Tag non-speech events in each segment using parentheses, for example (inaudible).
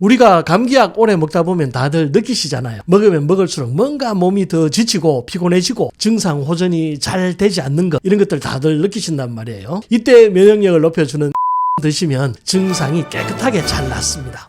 우리가 감기약 오래 먹다 보면 다들 느끼시잖아요. 먹으면 먹을수록 뭔가 몸이 더 지치고 피곤해지고 증상 호전이 잘 되지 않는 것 이런 것들 다들 느끼신단 말이에요. 이때 면역력을 높여주는 (laughs) 드시면 증상이 깨끗하게 잘 낫습니다.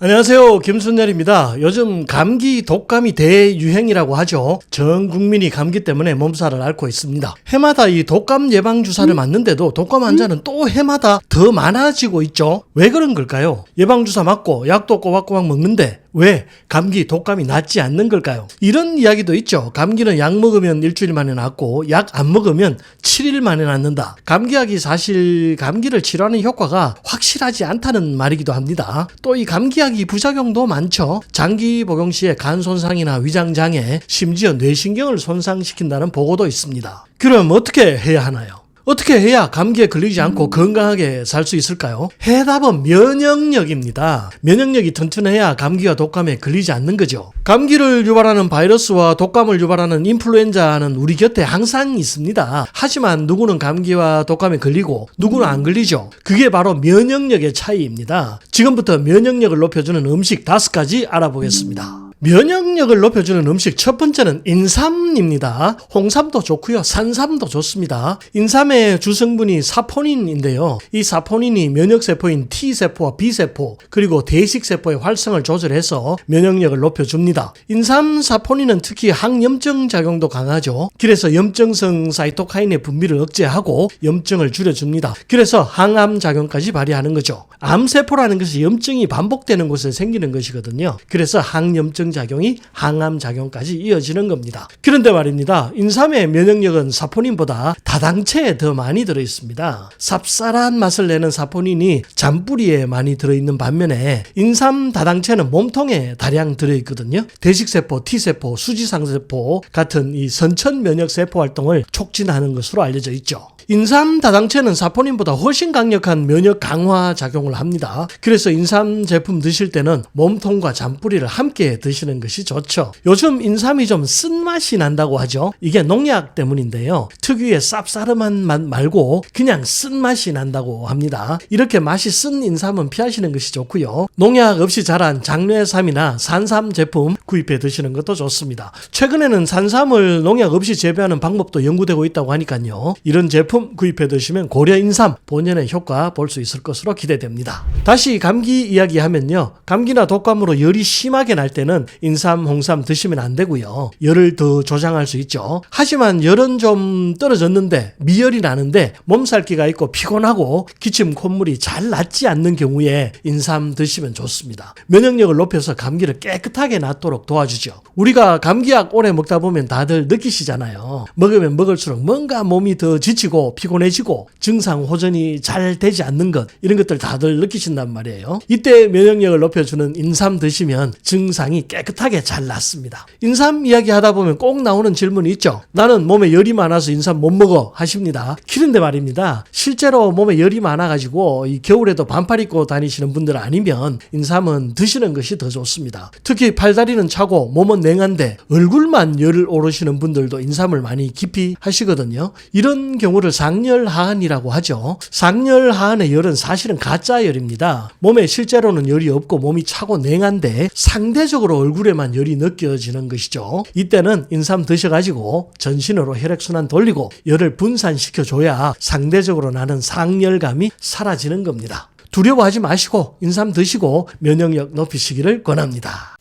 안녕하세요. 김순열입니다. 요즘 감기, 독감이 대유행이라고 하죠. 전 국민이 감기 때문에 몸살을 앓고 있습니다. 해마다 이 독감 예방 주사를 맞는데도 독감 환자는 또 해마다 더 많아지고 있죠. 왜 그런 걸까요? 예방 주사 맞고 약도 꼬박꼬박 먹는데 왜 감기, 독감이 낫지 않는 걸까요? 이런 이야기도 있죠. 감기는 약 먹으면 일주일 만에 낫고 약 안 먹으면 7일 만에 낫는다. 감기약이 사실 감기를 치료하는 효과가 확실하지 않다는 말이기도 합니다. 또 이 감기약이 부작용도 많죠. 장기 복용 시에 간 손상이나 위장 장애, 심지어 뇌신경을 손상시킨다는 보고도 있습니다. 그럼 어떻게 해야 하나요? 어떻게 해야 감기에 걸리지 않고 건강하게 살 수 있을까요? 해답은 면역력입니다. 면역력이 튼튼해야 감기와 독감에 걸리지 않는 거죠. 감기를 유발하는 바이러스와 독감을 유발하는 인플루엔자는 우리 곁에 항상 있습니다. 하지만 누구는 감기와 독감에 걸리고 누구는 안 걸리죠. 그게 바로 면역력의 차이입니다. 지금부터 면역력을 높여주는 음식 다섯 가지 알아보겠습니다. 면역력을 높여주는 음식 첫 번째는 인삼입니다. 홍삼도 좋고요. 산삼도 좋습니다. 인삼의 주성분이 사포닌인데요. 이 사포닌이 면역세포인 T세포와 B세포 그리고 대식세포의 활성을 조절해서 면역력을 높여줍니다. 인삼 사포닌은 특히 항염증 작용도 강하죠. 그래서 염증성 사이토카인의 분비를 억제하고 염증을 줄여줍니다. 그래서 항암 작용까지 발휘하는 거죠. 암세포라는 것이 염증이 반복되는 곳에 생기는 것이거든요. 그래서 항염증 작용이 항암 작용까지 이어지는 겁니다. 그런데 말입니다. 인삼의 면역력은 사포닌보다 다당체에 더 많이 들어 있습니다. 쌉쌀한 맛을 내는 사포닌이 잔뿌리에 많이 들어 있는 반면에 인삼 다당체는 몸통에 다량 들어 있거든요. 대식세포, T세포, 수지상세포 같은 이 선천 면역 세포 활동을 촉진하는 것으로 알려져 있죠. 인삼 다당체는 사포닌보다 훨씬 강력한 면역 강화 작용을 합니다. 그래서 인삼 제품 드실 때는 몸통과 잔뿌리를 함께 드시 는 것이 좋죠. 요즘 인삼이 좀 쓴맛이 난다고 하죠. 이게 농약 때문인데요. 특유의 쌉싸름한 맛 말고 그냥 쓴맛이 난다고 합니다. 이렇게 맛이 쓴 인삼은 피하시는 것이 좋고요. 농약 없이 자란 장뇌삼이나 산삼 제품 구입해 드시는 것도 좋습니다. 최근에는 산삼을 농약 없이 재배하는 방법도 연구되고 있다고 하니까요. 이런 제품 구입해 드시면 고려 인삼 본연의 효과 볼 수 있을 것으로 기대됩니다. 다시 감기 이야기하면요. 감기나 독감으로 열이 심하게 날 때는 인삼, 홍삼 드시면 안 되고요. 열을 더 조장할 수 있죠. 하지만 열은 좀 떨어졌는데 미열이 나는데 몸살기가 있고 피곤하고 기침 콧물이 잘 낫지 않는 경우에 인삼 드시면 좋습니다. 면역력을 높여서 감기를 깨끗하게 낫도록 도와주죠. 우리가 감기약 오래 먹다 보면 다들 느끼시잖아요. 먹으면 먹을수록 뭔가 몸이 더 지치고 피곤해지고 증상 호전이 잘 되지 않는 것 이런 것들 다들 느끼신단 말이에요. 이때 면역력을 높여주는 인삼 드시면 증상이 깨끗하게 잘 낫습니다. 인삼 이야기 하다 보면 꼭 나오는 질문이 있죠. 나는 몸에 열이 많아서 인삼 못 먹어 하십니다. 그런데 말입니다. 실제로 몸에 열이 많아가지고 이 겨울에도 반팔 입고 다니시는 분들 아니면 인삼은 드시는 것이 더 좋습니다. 특히 팔다리는 차고 몸은 냉한데 얼굴만 열을 오르시는 분들도 인삼을 많이 깊이 하시거든요. 이런 경우를 상열하한이라고 하죠. 상열하한의 열은 사실은 가짜 열입니다. 몸에 실제로는 열이 없고 몸이 차고 냉한데 상대적으로 얼굴에만 열이 느껴지는 것이죠. 이때는 인삼 드셔가지고 전신으로 혈액순환 돌리고 열을 분산시켜줘야 상대적으로 나는 상열감이 사라지는 겁니다. 두려워하지 마시고 인삼 드시고 면역력 높이시기를 권합니다.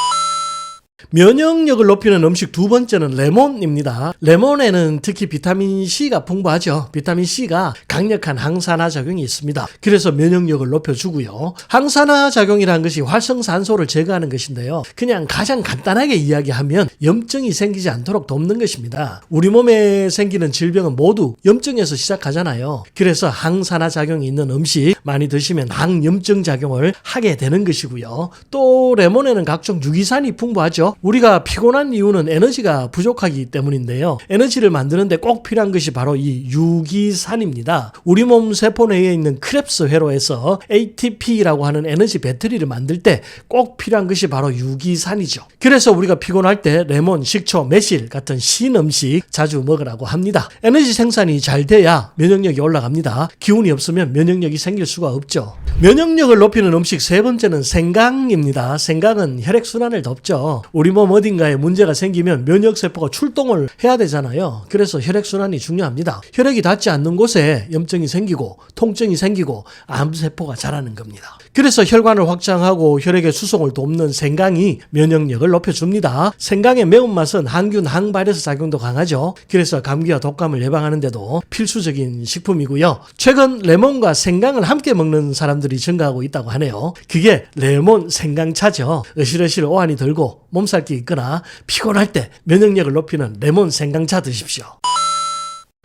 면역력을 높이는 음식 두 번째는 레몬입니다. 레몬에는 특히 비타민 C가 풍부하죠. 비타민 C가 강력한 항산화 작용이 있습니다. 그래서 면역력을 높여주고요. 항산화 작용이라는 것이 활성산소를 제거하는 것인데요. 그냥 가장 간단하게 이야기하면 염증이 생기지 않도록 돕는 것입니다. 우리 몸에 생기는 질병은 모두 염증에서 시작하잖아요. 그래서 항산화 작용이 있는 음식 많이 드시면 항염증 작용을 하게 되는 것이고요. 또 레몬에는 각종 유기산이 풍부하죠. 우리가 피곤한 이유는 에너지가 부족하기 때문인데요. 에너지를 만드는데 꼭 필요한 것이 바로 이 유기산입니다. 우리 몸 세포 내에 있는 크랩스 회로에서 ATP라고 하는 에너지 배터리를 만들 때 꼭 필요한 것이 바로 유기산이죠. 그래서 우리가 피곤할 때 레몬, 식초, 매실 같은 신 음식 자주 먹으라고 합니다. 에너지 생산이 잘 돼야 면역력이 올라갑니다. 기운이 없으면 면역력이 생길 수가 없죠. 면역력을 높이는 음식 세 번째는 생강입니다. 생강은 혈액순환을 돕죠. 우리 몸 어딘가에 문제가 생기면 면역세포가 출동을 해야 되잖아요. 그래서 혈액순환이 중요합니다. 혈액이 닿지 않는 곳에 염증이 생기고 통증이 생기고 암세포가 자라는 겁니다. 그래서 혈관을 확장하고 혈액의 수송을 돕는 생강이 면역력을 높여줍니다. 생강의 매운맛은 항균, 항바이러스 작용도 강하죠. 그래서 감기와 독감을 예방하는데도 필수적인 식품이고요. 최근 레몬과 생강을 함께 먹는 사람들이 증가하고 있다고 하네요. 그게 레몬 생강차죠. 으실으실 오한이 들고 몸 살기 있거나 피곤할 때 면역력을 높이는 레몬 생강차 드십시오.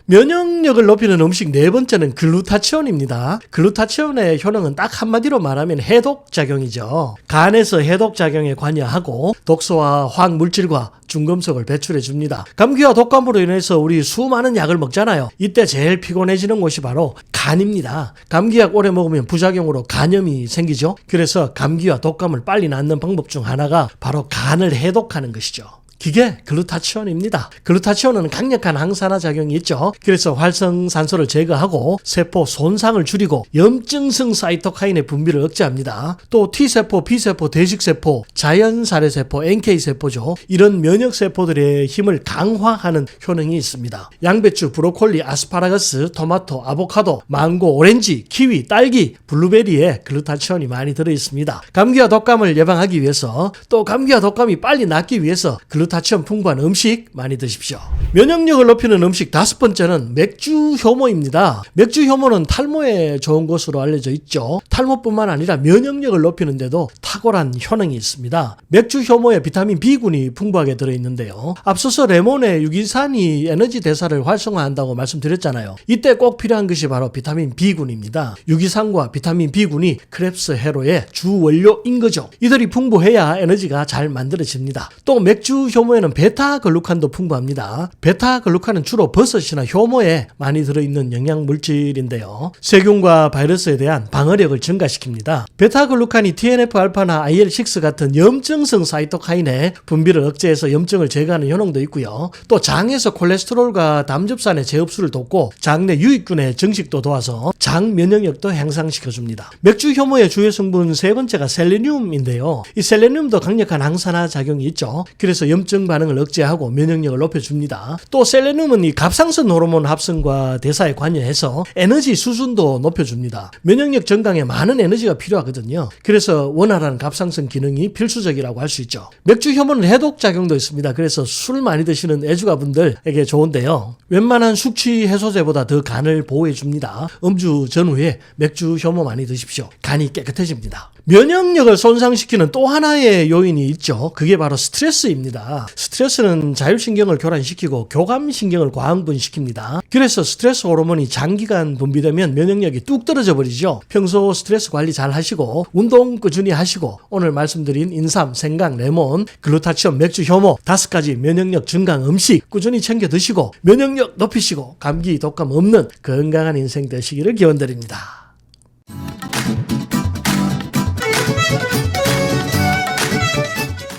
면역력을 높이는 음식 네 번째는 글루타치온입니다. 글루타치온의 효능은 딱 한마디로 말하면 해독작용이죠. 간에서 해독작용에 관여하고 독소와 화학물질과 중금속을 배출해 줍니다. 감기와 독감으로 인해서 우리 수많은 약을 먹잖아요. 이때 제일 피곤해지는 곳이 바로 간입니다. 감기약 오래 먹으면 부작용으로 간염이 생기죠. 그래서 감기와 독감을 빨리 낫는 방법 중 하나가 바로 간을 해독하는 것이죠. 그게 글루타치온입니다. 글루타치온은 강력한 항산화 작용이 있죠. 그래서 활성산소를 제거하고 세포 손상을 줄이고 염증성 사이토카인의 분비를 억제합니다. 또 T세포, B세포, 대식세포, 자연살해세포, NK세포죠. 이런 면역세포들의 힘을 강화하는 효능이 있습니다. 양배추, 브로콜리, 아스파라거스, 토마토, 아보카도, 망고, 오렌지, 키위, 딸기, 블루베리에 글루타치온이 많이 들어있습니다. 감기와 독감을 예방하기 위해서 또 감기와 독감이 빨리 낫기 위해서 글루타치온 풍부한 음식 많이 드십시오. 면역력을 높이는 음식 다섯 번째는 맥주 효모입니다. 맥주 효모는 탈모에 좋은 것으로 알려져 있죠. 탈모뿐만 아니라 면역력을 높이는데도 탁월한 효능이 있습니다. 맥주 효모에 비타민 B군이 풍부하게 들어있는데요. 앞서서 레몬의 유기산이 에너지 대사를 활성화한다고 말씀드렸잖아요. 이때 꼭 필요한 것이 바로 비타민 B군입니다. 유기산과 비타민 B군이 크랩스 해로의 주 원료인 거죠. 이들이 풍부해야 에너지가 잘 만들어집니다. 또 맥주 효모 에는 베타 글루칸도 풍부합니다. 베타 글루칸은 주로 버섯이나 효모에 많이 들어있는 영양물질인데요. 세균과 바이러스에 대한 방어력을 증가시킵니다. 베타 글루칸이 TNF-알파나 IL-6 같은 염증성 사이토카인의 분비를 억제해서 염증을 제거하는 효능도 있고요. 또 장에서 콜레스테롤과 담즙산의 재흡수를 돕고 장내 유익균의 증식도 도와서 장 면역력도 향상시켜줍니다. 맥주 효모의 주요 성분 세 번째가 셀레늄인데요. 이 셀레늄도 강력한 항산화 작용이 있죠. 그래서 염증 반응을 억제하고 면역력을 높여줍니다. 또 셀레늄은 이 갑상선 호르몬 합성과 대사에 관여해서 에너지 수준도 높여줍니다. 면역력 증강에 많은 에너지가 필요하거든요. 그래서 원활한 갑상선 기능이 필수적이라고 할 수 있죠. 맥주 효모는 해독 작용도 있습니다. 그래서 술 많이 드시는 애주가분들에게 좋은데요. 웬만한 숙취 해소제보다 더 간을 보호해 줍니다. 음주 전후에 맥주 효모 많이 드십시오. 간이 깨끗해집니다. 면역력을 손상시키는 또 하나의 요인이 있죠. 그게 바로 스트레스입 스트레스는 자율신경을 교란시키고 교감신경을 과흥분시킵니다. 그래서 스트레스 호르몬이 장기간 분비되면 면역력이 뚝 떨어져 버리죠. 평소 스트레스 관리 잘 하시고 운동 꾸준히 하시고 오늘 말씀드린 인삼, 생강, 레몬, 글루타치온, 맥주, 효모 다섯 가지 면역력 증강 음식 꾸준히 챙겨 드시고 면역력 높이시고 감기, 독감 없는 건강한 인생 되시기를 기원드립니다.